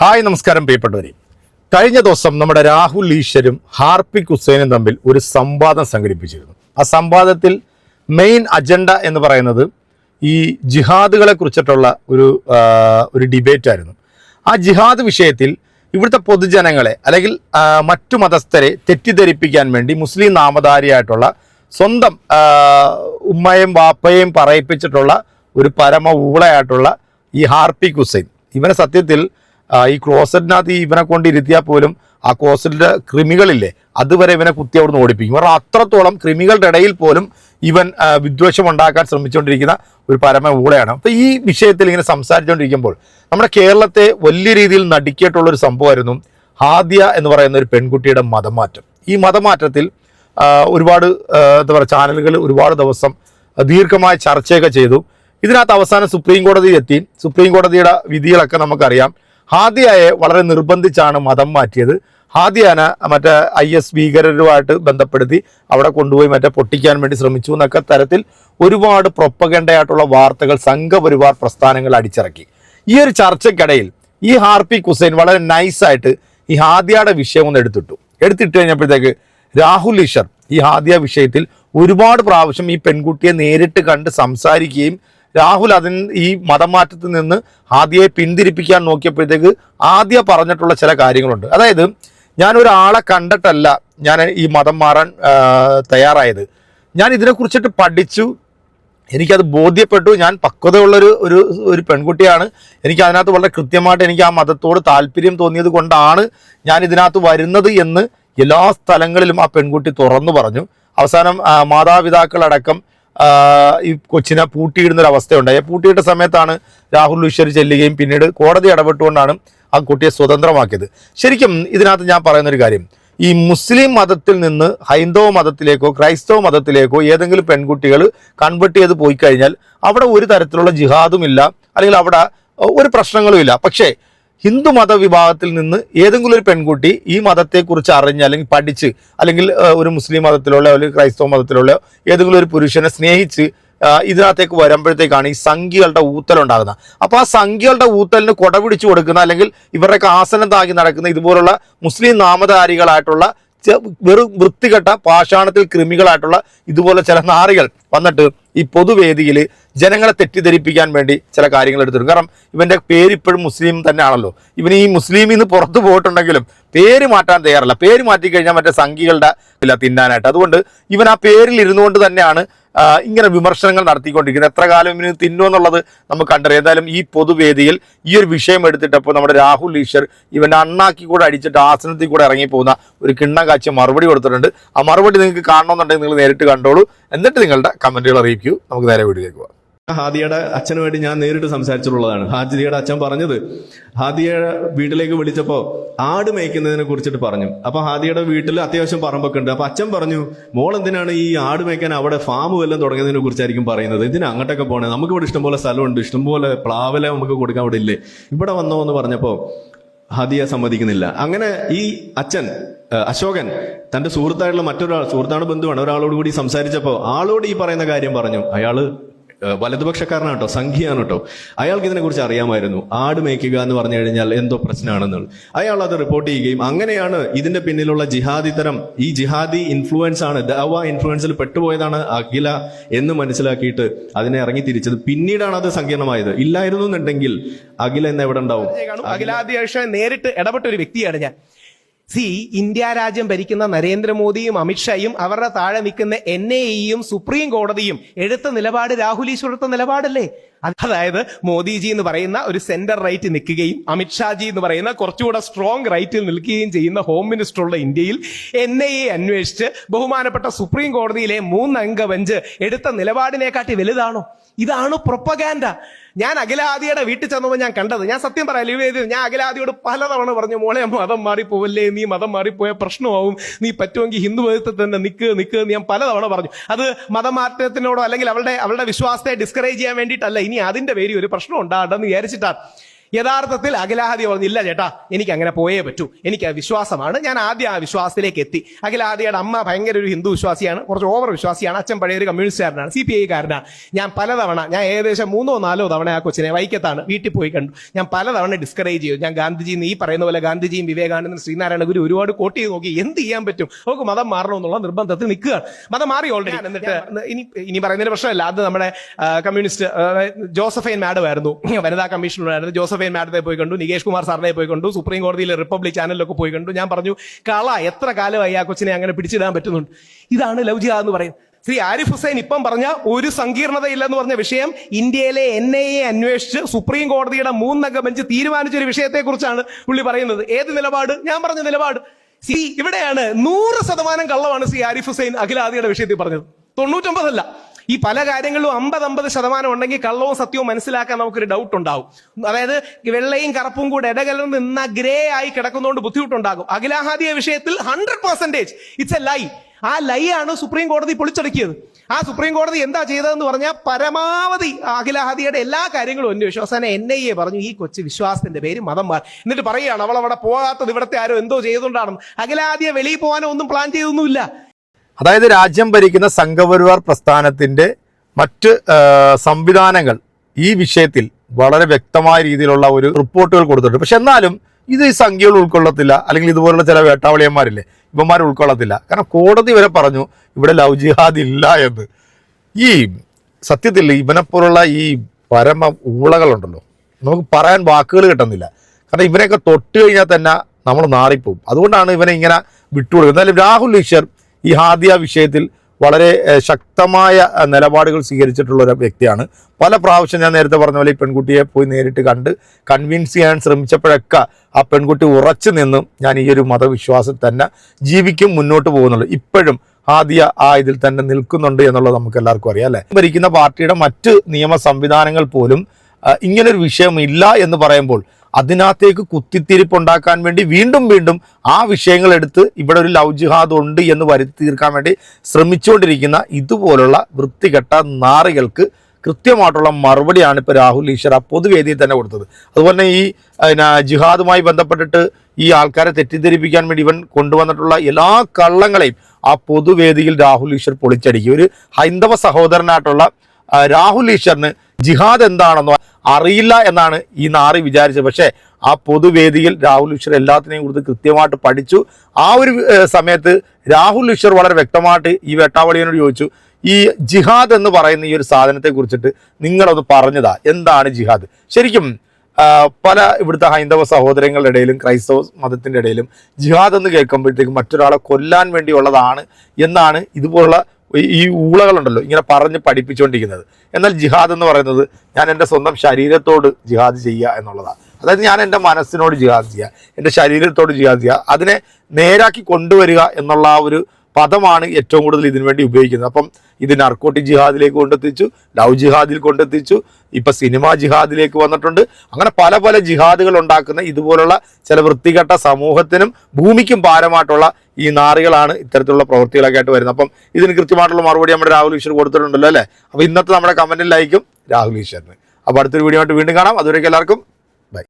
Hi നമസ്കാരം പ്രിയപ്പെട്ടവരെ. കഴിഞ്ഞ ദിവസം നമ്മുടെ രാഹുൽ ഈശ്വരും ഹാർപ്പിക് ഹുസൈനും തമ്മിൽ ഒരു സംവാദം സംഘടിപ്പിച്ചിരുന്നു. ആ സംവാദത്തിൽ മെയിൻ അജണ്ട എന്ന് പറയുന്നത് ഈ ജിഹാദുകളെ കുറിച്ചിട്ടുള്ള ഒരു ഒരു ഡിബേറ്റ് ആയിരുന്നു. ആ ജിഹാദ് വിഷയത്തിൽ ഇവിടുത്തെ പൊതുജനങ്ങളെ അല്ലെങ്കിൽ മറ്റു മതസ്ഥരെ തെറ്റിദ്ധരിപ്പിക്കാൻ വേണ്ടി മുസ്ലിം നാമധാരിയായിട്ടുള്ള സ്വന്തം ഉമ്മയും വാപ്പയും പറയിപ്പിച്ചിട്ടുള്ള ഒരു പരമ ഊളയായിട്ടുള്ള ഈ ഹാർപ്പിക് ഹുസൈൻ. ഇവനെ സത്യത്തിൽ ഈ ക്ലോസറ്റിനകത്ത് ഇവനെ കൊണ്ട് ഇരുത്തിയാൽ പോലും ആ ക്ലോസറ്റിന്റെ കൃമികളില്ലേ അതുവരെ ഇവനെ കുത്തി അവിടുന്ന് ഓടിപ്പിക്കും. കാരണം അത്രത്തോളം കൃമികളുടെ ഇടയിൽ പോലും ഇവൻ വിദ്വേഷം ഉണ്ടാക്കാൻ ശ്രമിച്ചുകൊണ്ടിരിക്കുന്ന ഒരു പരമ ഊളയാണ്. അപ്പോൾ ഈ വിഷയത്തിൽ ഇങ്ങനെ സംസാരിച്ചുകൊണ്ടിരിക്കുമ്പോൾ നമ്മുടെ കേരളത്തെ വലിയ രീതിയിൽ നടുക്കിയിട്ടുള്ള ഒരു സംഭവമായിരുന്നു ഹാദിയ എന്ന് പറയുന്ന ഒരു പെൺകുട്ടിയുടെ മതമാറ്റം. ഈ മതമാറ്റത്തിൽ ഒരുപാട് എന്താ പറയുക ചാനലുകൾ ഒരുപാട് ദിവസം ദീർഘമായ ചർച്ചയൊക്കെ ചെയ്തു. ഇതിനകത്ത് അവസാനം സുപ്രീം കോടതിയിൽ എത്തി. സുപ്രീം കോടതിയുടെ വിധികളൊക്കെ നമുക്കറിയാം. ഹാദിയയെ വളരെ നിർബന്ധിച്ചാണ് മതം മാറ്റിയത്. ഹാദിയാന മറ്റേ ഐ എസ് ഭീകരരുമായിട്ട് ബന്ധപ്പെടുത്തി അവിടെ കൊണ്ടുപോയി മറ്റേ പൊട്ടിക്കാൻ വേണ്ടി ശ്രമിച്ചു എന്നൊക്കെ തരത്തിൽ ഒരുപാട് പ്രൊപ്പഗണ്ടയായിട്ടുള്ള വാർത്തകൾ സംഘപരിവാർ പ്രസ്ഥാനങ്ങൾ അടിച്ചിറക്കി. ഈ ഒരു ചർച്ചയ്ക്കിടയിൽ ഈ ഹാർപി കുസൈൻ വളരെ നൈസായിട്ട് ഈ ഹാദിയയുടെ വിഷയം ഒന്ന് എടുത്തിട്ടു. എടുത്തിട്ട് കഴിഞ്ഞപ്പോഴത്തേക്ക് രാഹുൽ ഈശ്വർ ഈ ഹാദിയ വിഷയത്തിൽ ഒരുപാട് പ്രാവശ്യം ഈ പെൺകുട്ടിയെ നേരിട്ട് കണ്ട് സംസാരിക്കുകയും രാഹുൽ അതിന് ഈ മതമാറ്റത്തിൽ നിന്ന് ആദ്യയെ പിന്തിരിപ്പിക്കാൻ നോക്കിയപ്പോഴത്തേക്ക് ആദ്യ പറഞ്ഞിട്ടുള്ള ചില കാര്യങ്ങളുണ്ട്. അതായത് ഞാൻ ഒരാളെ കണ്ടിട്ടല്ല ഞാൻ ഈ മതം മാറാൻ തയ്യാറായത്. ഞാൻ ഇതിനെക്കുറിച്ചിട്ട് പഠിച്ചു. എനിക്കത് ബോധ്യപ്പെട്ടു. ഞാൻ പക്വതയുള്ളൊരു ഒരു ഒരു പെൺകുട്ടിയാണ്. എനിക്ക് അതിനകത്ത് വളരെ കൃത്യമായിട്ട് എനിക്ക് ആ മതത്തോട് താല്പര്യം തോന്നിയത് കൊണ്ടാണ് ഞാൻ ഇതിനകത്ത് വരുന്നത് എന്ന് എല്ലാ സ്ഥലങ്ങളിലും ആ പെൺകുട്ടി തുറന്നു പറഞ്ഞു. അവസാനം മാതാപിതാക്കളടക്കം ഈ കൊച്ചിനെ പൂട്ടിയിടുന്ന ഒരു അവസ്ഥയുണ്ടായി പൂട്ടിയിട്ട സമയത്താണ് രാഹുൽ ഈശ്വർ ചെല്ലുകയും പിന്നീട് കോടതി ഇടപെട്ടുകൊണ്ടാണ് ആ കുട്ടിയെ സ്വതന്ത്രമാക്കിയത്. ശരിക്കും ഇതിനകത്ത് ഞാൻ പറയുന്നൊരു കാര്യം. ഈ മുസ്ലിം മതത്തിൽ നിന്ന് ഹൈന്ദവ മതത്തിലേക്കോ ക്രൈസ്തവ മതത്തിലേക്കോ ഏതെങ്കിലും പെൺകുട്ടികൾ കൺവെർട്ട് ചെയ്ത് പോയി കഴിഞ്ഞാൽ അവിടെ ഒരു തരത്തിലുള്ള ജിഹാദും ഇല്ല. അല്ലെങ്കിൽ അവിടെ ഒരു പ്രശ്നങ്ങളും ഇല്ല. പക്ഷേ ഹിന്ദു മത വിഭാഗത്തിൽ നിന്ന് ഏതെങ്കിലും ഒരു പെൺകുട്ടി ഈ മതത്തെക്കുറിച്ച് അറിഞ്ഞ് അല്ലെങ്കിൽ പഠിച്ച് അല്ലെങ്കിൽ ഒരു മുസ്ലിം മതത്തിലുള്ള അല്ലെങ്കിൽ ക്രൈസ്തവ മതത്തിലുള്ള ഏതെങ്കിലും ഒരു പുരുഷനെ സ്നേഹിച്ച് ഇതിനകത്തേക്ക് വരുമ്പോഴത്തേക്കാണ് ഈ സംഖ്യകളുടെ ഊത്തൽ ഉണ്ടാകുന്നത്. അപ്പോൾ ആ സംഖ്യകളുടെ ഊത്തലിന് കൊടപിടിച്ചു കൊടുക്കുന്ന അല്ലെങ്കിൽ ഇവരുടെയൊക്കെ ആസനം താങ്ങി നടക്കുന്ന ഇതുപോലുള്ള മുസ്ലിം നാമധാരികളായിട്ടുള്ള വെറും വൃത്തികെട്ട പാഷാണത്തിൽ കൃമികളായിട്ടുള്ള ഇതുപോലെ ചില നാറികൾ വന്നിട്ട് ഈ പൊതുവേദിയിൽ ജനങ്ങളെ തെറ്റിദ്ധരിപ്പിക്കാൻ വേണ്ടി ചില കാര്യങ്ങൾ എടുത്തിട്ടുണ്ട്. കാരണം ഇവന്റെ പേര് ഇപ്പോഴും മുസ്ലിം തന്നെയാണല്ലോ. ഇവൻ ഈ മുസ്ലിമിൽ നിന്ന് പുറത്തു പോയിട്ടുണ്ടെങ്കിലും പേര് മാറ്റാൻ തയ്യാറല്ല. പേര് മാറ്റിക്കഴിഞ്ഞാൽ മറ്റേ സംഘികളുടെ ഇല്ല തിന്നാനായിട്ട്. അതുകൊണ്ട് ഇവൻ ആ പേരിൽ ഇരുന്നുകൊണ്ട് തന്നെയാണ് ഇങ്ങനെ വിമർശനങ്ങൾ നടത്തിക്കൊണ്ടിരിക്കുന്നത്. എത്ര കാലം ഇവന് തിന്നുമെന്നുള്ളത് നമുക്ക് കണ്ടറിയാം. എന്തായാലും ഈ പൊതുവേദിയിൽ ഈ ഒരു വിഷയം എടുത്തിട്ടപ്പോൾ നമ്മുടെ രാഹുൽ ഈശ്വർ ഇവന്റെ അണ്ണാക്കി കൂടെ അടിച്ചിട്ട് ആസനത്തിൽ കൂടെ ഇറങ്ങിപ്പോകുന്ന ഒരു കിണ്ണം കാഴ്ച മറുപടി കൊടുത്തിട്ടുണ്ട്. ആ മറുപടി നിങ്ങൾക്ക് കാണണമെന്നുണ്ടെങ്കിൽ നിങ്ങൾ നേരിട്ട് കണ്ടോളൂ. എന്നിട്ട് നിങ്ങളുടെ കമന്റുകൾ അറിയിക്കൂ. നമുക്ക് നേരെ വീട്ടിലേക്ക് പോകാം. ഹാദിയയുടെ അച്ഛനു വേണ്ടി ഞാൻ നേരിട്ട് സംസാരിച്ചിട്ടുള്ളതാണ്. ഹാദിയയുടെ അച്ഛൻ പറഞ്ഞത് ഹാദിയയുടെ വീട്ടിലേക്ക് വിളിച്ചപ്പോൾ ആട് മേയ്ക്കുന്നതിനെ കുറിച്ചിട്ട് പറഞ്ഞു. അപ്പോൾ ഹാദിയയുടെ വീട്ടിൽ അത്യാവശ്യം പറമ്പൊക്കെ ഉണ്ട്. അപ്പൊ അച്ഛൻ പറഞ്ഞു മോൾ എന്തിനാണ് ഈ ആട് മേയ്ക്കാൻ അവിടെ ഫാം വല്ലതും തുടങ്ങിയതിനെ കുറിച്ചായിരിക്കും പറയുന്നത്? ഇതിന് അങ്ങോട്ടൊക്കെ പോണേ? നമുക്ക് ഇവിടെ ഇഷ്ടംപോലെ സ്ഥലമുണ്ട്. ഇഷ്ടംപോലെ പ്ലാവില നമുക്ക് കൊടുക്കാൻ അവിടെ ഇല്ലേ? ഇവിടെ വന്നോ എന്ന് പറഞ്ഞപ്പോൾ ഹാദിയ സമ്മതിക്കുന്നില്ല. അങ്ങനെ ഈ അച്ഛൻ അശോകൻ തന്റെ സുഹൃത്തായിട്ടുള്ള മറ്റൊരാൾ സുഹൃത്താണ് ബന്ധുവാണ്. ഒരാളോട് കൂടി സംസാരിച്ചപ്പോ ആളോട് ഈ പറയുന്ന കാര്യം പറഞ്ഞു. അയാൾ വലതുപക്ഷക്കാരനാണ് കേട്ടോ സംഖ്യയാണ് കേട്ടോ. അയാൾക്ക് ഇതിനെക്കുറിച്ച് അറിയാമായിരുന്നു. ആട് മേയ്ക്കുക എന്ന് പറഞ്ഞു കഴിഞ്ഞാൽ എന്തോ പ്രശ്നമാണെന്നുള്ളത്. അയാൾ അത് റിപ്പോർട്ട് ചെയ്യുകയും അങ്ങനെയാണ് ഇതിന്റെ പിന്നിലുള്ള ജിഹാദി തരം ഈ ജിഹാദി ഇൻഫ്ലുവൻസ് ആണ് ദവ ഇൻഫ്ലുവൻസിൽ പെട്ടുപോയതാണ് അഖില എന്ന് മനസ്സിലാക്കിയിട്ട് അതിനെ ഇറങ്ങി തിരിച്ചത്. പിന്നീടാണ് അത് സങ്കീർണമായത്. ഇല്ലായിരുന്നു എന്നുണ്ടെങ്കിൽ അഖില എന്ന് എവിടെ ഉണ്ടാവും? അഖിലാധ്യക്ഷ നേരിട്ട് ഇടപെട്ട ഒരു വ്യക്തിയാണ് ഞാൻ. സി ഇന്ത്യ രാജ്യം ഭരിക്കുന്ന നരേന്ദ്രമോദിയും അമിത്ഷായും അവരുടെ താഴെ നിൽക്കുന്ന എൻ എ ഇയും സുപ്രീം കോടതിയും എടുത്ത നിലപാട് രാഹുൽ ഈശ്വർ എടുത്ത നിലപാടല്ലേ? അതായത് മോദിജി എന്ന് പറയുന്ന ഒരു സെന്റർ റൈറ്റ് നിൽക്കുകയും അമിത്ഷാജി എന്ന് പറയുന്ന കുറച്ചുകൂടെ സ്ട്രോങ് റൈറ്റിൽ നിൽക്കുകയും ചെയ്യുന്ന ഹോം മിനിസ്റ്റർ ഉള്ള ഇന്ത്യയിൽ എൻ ഐ എ അന്വേഷിച്ച് ബഹുമാനപ്പെട്ട സുപ്രീം കോടതിയിലെ മൂന്നംഗ ബെഞ്ച് എടുത്ത നിലപാടിനെക്കാട്ടി വലുതാണോ? ഇതാണ് പ്രൊപ്പഗാൻഡ ഞാൻ അഖിലാദിയുടെ വീട്ടിൽ ചെന്നപ്പോൾ ഞാൻ കണ്ടത്. ഞാൻ സത്യം പറയാം ലീവ് ചെയ്തു ഞാൻ അഖിലാദിയോട് പലതവണ പറഞ്ഞു മോളെ മതം മാറിപ്പോവല്ലേ? നീ മതം മാറിപ്പോയ പ്രശ്നമാവും. നീ പറ്റുമെങ്കിൽ ഹിന്ദു മതത്തിൽ തന്നെ നിൽക്ക് നിൽക്ക് ഞാൻ പലതവണ പറഞ്ഞു. അത് മതമാറ്റത്തിനോടോ അല്ലെങ്കിൽ അവളുടെ അവളുടെ വിശ്വാസത്തെ ഡിസ്കറേജ് ചെയ്യാൻ വേണ്ടിയിട്ടല്ല. ഇനി അതിന്റെ പേരിൽ ഒരു പ്രശ്നം ഉണ്ടാകണ്ടെന്ന് വിചാരിച്ചിട്ടാണ്. യഥാർത്ഥത്തിൽ അഖിലാഹതി പറഞ്ഞില്ല ചേട്ടാ എനിക്ക് അങ്ങനെ പോയേ പറ്റൂ. എനിക്ക് ആ വിശ്വാസമാണ്. ഞാൻ ആദ്യം ആ വിശ്വാസത്തിലേക്ക് എത്തി. അഖിലാദിയുടെ അമ്മ ഭയങ്കര ഒരു ഹിന്ദു വിശ്വാസിയാണ്. കുറച്ച് ഓവർ വിശ്വാസിയാണ്. അച്ഛൻ പഴയ ഒരു കമ്മ്യൂണിസ്റ്റുകാരനാണ് സി പി ഐക്കാരനാണ് ഞാൻ പലതവണ ഞാൻ ഏകദേശം മൂന്നോ നാലോ തവണ ആ കൊച്ചിനെ വൈക്കത്താണ് വീട്ടിൽ പോയി കണ്ടു. ഞാൻ പലതവണ ഡിസ്കറേജ് ചെയ്തു. ഞാൻ ഗാന്ധിജി ഈ പറയുന്ന പോലെ ഗാന്ധിജിയും വിവേകാനന്ദൻ ശ്രീനാരായണ ഗുരു ഒരുപാട് കോട്ട് ചെയ്ത് നോക്കി. എന്ത് ചെയ്യാൻ പറ്റും? നമുക്ക് മതം മാറണമെന്നുള്ള നിർബന്ധത്തിൽ നിൽക്കുകയാണ്. മതം മാറി ഓൾറെഡി എന്നിട്ട് ഇനി ഇനി പറയുന്നതിന് പ്രശ്നമല്ല. അത് നമ്മുടെ കമ്മ്യൂണിസ്റ്റ് ജോസഫൈൻ മാഡം ആയിരുന്നു. വനിതാ കമ്മീഷണറായിരുന്നു ജോസഫൈൻ മാഡത്തെ പോയി കണ്ടു നികേഷ് കുമാർ സാറിനെ പോയി കണ്ടു സുപ്രീം കോടതിയിലെ റിപ്പബ്ലിക് ചാനലിലൊക്കെ പോയി കണ്ടു. ഞാൻ പറഞ്ഞു കള എത്ര കാലമായി ആ കൊച്ചിനെ അങ്ങനെ പിടിച്ചിടാൻ പറ്റുന്നുണ്ട്? ഇതാണ് ലവ് ജിഹാദ് എന്ന് പറയുന്നത്. ശ്രീ ആരിഫ് ഹുസൈൻ ഇപ്പം പറഞ്ഞ ഒരു സങ്കീർണതയില്ലെന്ന് പറഞ്ഞ വിഷയം ഇന്ത്യയിലെ എൻ ഐ എ അന്വേഷിച്ച് സുപ്രീം കോടതിയുടെ മൂന്നംഗ ബെഞ്ച് തീരുമാനിച്ച ഒരു വിഷയത്തെക്കുറിച്ചാണ് പുള്ളി പറയുന്നത്. ഏത് നിലപാട്? ഞാൻ പറഞ്ഞ നിലപാട്. സി ഇവിടെയാണ് നൂറ് ശതമാനം കള്ളമാണ് ശ്രീ ആരിഫ് ഹുസൈൻ അഖിലാദിയുടെ വിഷയത്തിൽ പറഞ്ഞത്. തൊണ്ണൂറ്റൊമ്പതല്ല. ഈ പല കാര്യങ്ങളിലും അമ്പത് അമ്പത് ശതമാനം ഉണ്ടെങ്കിൽ കള്ളവും സത്യവും മനസ്സിലാക്കാൻ നമുക്കൊരു ഡൗട്ട് ഉണ്ടാവും. അതായത് വെള്ളയും കറുപ്പും കൂടെ ഇടകലർന്ന് നിന്ന ഗ്രേ ആയി കിടക്കുന്നതുകൊണ്ട് ബുദ്ധിമുട്ടുണ്ടാകും. അഖിലാഹാദിയ വിഷയത്തിൽ hundred percentage it's a lie a lie ആണ് സുപ്രീം കോടതി പൊളിച്ചടക്കിയത്. ആ സുപ്രീം കോടതി എന്താ ചെയ്തതെന്ന് പറഞ്ഞാൽ പരമാവധി അഖിലാഹാദിയുടെ എല്ലാ കാര്യങ്ങളും അന്വേഷിച്ചു. അവസാനം എൻ ഐ എ പറഞ്ഞു ഈ കൊച്ചു വിശ്വാസത്തിന്റെ പേര് മതം മാറി. എന്നിട്ട് പറയുകയാണ് അവൾ അവിടെ പോകാത്തത് ഇവിടുത്തെ ആരോ എന്തോ ചെയ്തുകൊണ്ടാണെന്ന്. അഖിലാദിയെ വെളിയിൽ പോകാനോ ഒന്നും പ്ലാൻ ചെയ്തൊന്നുമില്ല. അതായത് രാജ്യം ഭരിക്കുന്ന സംഘപരിവാർ പ്രസ്ഥാനത്തിന്റെ മറ്റ് സംവിധാനങ്ങൾ ഈ വിഷയത്തിൽ വളരെ വ്യക്തമായ രീതിയിലുള്ള ഒരു റിപ്പോർട്ടുകൾ കൊടുത്തിട്ടുണ്ട്. പക്ഷെ എന്നാലും ഇത് ഈ സംഖ്യകൾ ഉൾക്കൊള്ളത്തില്ല അല്ലെങ്കിൽ ഇതുപോലുള്ള ചില വേട്ടാവളിയന്മാരില്ലേ ഇവന്മാർ ഉൾക്കൊള്ളത്തില്ല. കാരണം കോടതി വരെ പറഞ്ഞു ഇവിടെ ലവ് ജിഹാദ് ഇല്ല എന്ന്. ഈ സത്യത്തിൽ ഇവനെപ്പോലുള്ള ഈ പരമ ഊളകളുണ്ടല്ലോ നമുക്ക് പറയാൻ വാക്കുകൾ കിട്ടുന്നില്ല. കാരണം ഇവനെയൊക്കെ തൊട്ട് കഴിഞ്ഞാൽ തന്നെ നമ്മൾ നാറിപ്പോവും. അതുകൊണ്ടാണ് ഇവനെ ഇങ്ങനെ വിട്ടുകൊടുക്കുന്നത്. എന്തായാലും രാഹുൽ ഈശ്വർ ഈ ഹാദിയ വിഷയത്തിൽ വളരെ ശക്തമായ നിലപാടുകൾ സ്വീകരിച്ചിട്ടുള്ള ഒരു വ്യക്തിയാണ്. പല പ്രാവശ്യം ഞാൻ നേരത്തെ പറഞ്ഞ പോലെ ഈ പെൺകുട്ടിയെ പോയി നേരിട്ട് കണ്ട് കൺവിൻസ് ചെയ്യാൻ ശ്രമിച്ചപ്പോഴൊക്കെ ആ പെൺകുട്ടി ഉറച്ചു നിന്നും ഞാൻ ഈ ഒരു മതവിശ്വാസത്തിൽ തന്നെ ജീവിക്കും മുന്നോട്ട് പോകുന്നുള്ളൂ. ഇപ്പോഴും ആദ്യ ആ ഇതിൽ തന്നെ നിൽക്കുന്നുണ്ട് എന്നുള്ളത് നമുക്ക് എല്ലാവർക്കും അറിയാം അല്ലേ? ഭരിക്കുന്ന പാർട്ടിയുടെ മറ്റ് നിയമ സംവിധാനങ്ങൾ പോലും ഇങ്ങനൊരു വിഷയമില്ല എന്ന് പറയുമ്പോൾ അതിനകത്തേക്ക് കുത്തിത്തിരിപ്പുണ്ടാക്കാൻ വേണ്ടി വീണ്ടും വീണ്ടും ആ വിഷയങ്ങൾ എടുത്ത് ഇവിടെ ഒരു ലവ് ജിഹാദ് ഉണ്ട് എന്ന് വരുത്തി തീർക്കാൻ വേണ്ടി ശ്രമിച്ചുകൊണ്ടിരിക്കുന്ന ഇതുപോലുള്ള വൃത്തികെട്ട നാറികൾക്ക് കൃത്യമായിട്ടുള്ള മറുപടിയാണ് ഇപ്പോൾ രാഹുൽ ഈശ്വർ ആ പൊതുവേദിയിൽ തന്നെ കൊടുത്തത്. അതുപോലെ ഈ ജിഹാദുമായി ബന്ധപ്പെട്ടിട്ട് ഈ ആൾക്കാരെ തെറ്റിദ്ധരിപ്പിക്കാൻ വേണ്ടി ഇവൻ കൊണ്ടുവന്നിട്ടുള്ള എല്ലാ കള്ളങ്ങളെയും ആ പൊതുവേദിയിൽ രാഹുൽ ഈശ്വർ പൊളിച്ചടിക്കും. ഒരു ഹൈന്ദവ സഹോദരനായിട്ടുള്ള രാഹുൽ ഈശ്വറിന് ജിഹാദ് എന്താണെന്നോ അറിയില്ല എന്നാണ് ഈ നാറി വിചാരിച്ചത്. പക്ഷേ ആ പൊതുവേദിയിൽ രാഹുൽ ഈശ്വർ എല്ലാത്തിനെയും കുറിച്ച് കൃത്യമായിട്ട് പഠിച്ചു. ആ ഒരു സമയത്ത് രാഹുൽ ഈശ്വർ വളരെ വ്യക്തമായിട്ട് ഈ വേട്ടാവളിയനോട് ചോദിച്ചു ഈ ജിഹാദ് എന്ന് പറയുന്ന ഈ ഒരു സാധനത്തെ കുറിച്ചിട്ട് നിങ്ങളൊന്ന് പറഞ്ഞതാ. എന്താണ് ജിഹാദ്? ശരിക്കും പല ഇവിടുത്തെ ഹൈന്ദവ സഹോദരങ്ങളുടെ ഇടയിലും ക്രൈസ്തവ മതത്തിന്റെ ഇടയിലും ജിഹാദ് എന്ന് കേൾക്കുമ്പോഴത്തേക്കും മറ്റൊരാളെ കൊല്ലാൻ വേണ്ടിയുള്ളതാണ് എന്നാണ് ഇതുപോലുള്ള ഈ- ഊളകളുണ്ടല്ലോ ഇങ്ങനെ പറഞ്ഞ് പഠിപ്പിച്ചുകൊണ്ടിരിക്കുന്നത് എന്നാൽ ജിഹാദ് എന്ന് പറയുന്നത് ഞാൻ എന്റെ സ്വന്തം ശരീരത്തോട് ജിഹാദ് ചെയ്യുക എന്നുള്ളതാണ്. അതായത് ഞാൻ എന്റെ മനസ്സിനോട് ജിഹാദ് ചെയ്യുക എന്റെ ശരീരത്തോട് ജിഹാദ് ചെയ്യുക അതിനെ നേരാക്കി കൊണ്ടുവരിക എന്നുള്ള ആ ഒരു പദമാണ് ഏറ്റവും കൂടുതൽ ഇതിനു വേണ്ടി ഉപയോഗിക്കുന്നത്. അപ്പം ഇത് നർക്കോട്ടിക് ജിഹാദിലേക്ക് കൊണ്ടെത്തിച്ചു ലവ് ജിഹാദിൽ കൊണ്ടെത്തിച്ചു ഇപ്പൊ സിനിമ ജിഹാദിലേക്ക് വന്നിട്ടുണ്ട്. അങ്ങനെ പല പല ജിഹാദുകൾ ഉണ്ടാക്കുന്ന ഇതുപോലുള്ള ചില വൃത്തികെട്ട സമൂഹത്തിനും ഭൂമിക്കും ഭാരമായിട്ടുള്ള ഈ നാറികളാണ് ഇത്തരത്തിലുള്ള പ്രവൃത്തികളൊക്കെ ആയിട്ട് വരുന്നത്. അപ്പം ഇതിന് കൃത്യമായിട്ടുള്ള മറുപടി നമ്മുടെ രാഹുൽ ഈശ്വർ കൊടുത്തിട്ടുണ്ടല്ലോ അല്ലേ? അപ്പൊ ഇന്നത്തെ നമ്മുടെ കമന്റിൽ ലൈക്കും രാഹുൽ ഈശ്വറിന്. അപ്പോൾ അടുത്തൊരു വീഡിയോ ആയിട്ട് വീണ്ടും കാണാം. അതുവരേക്കും എല്ലാവർക്കും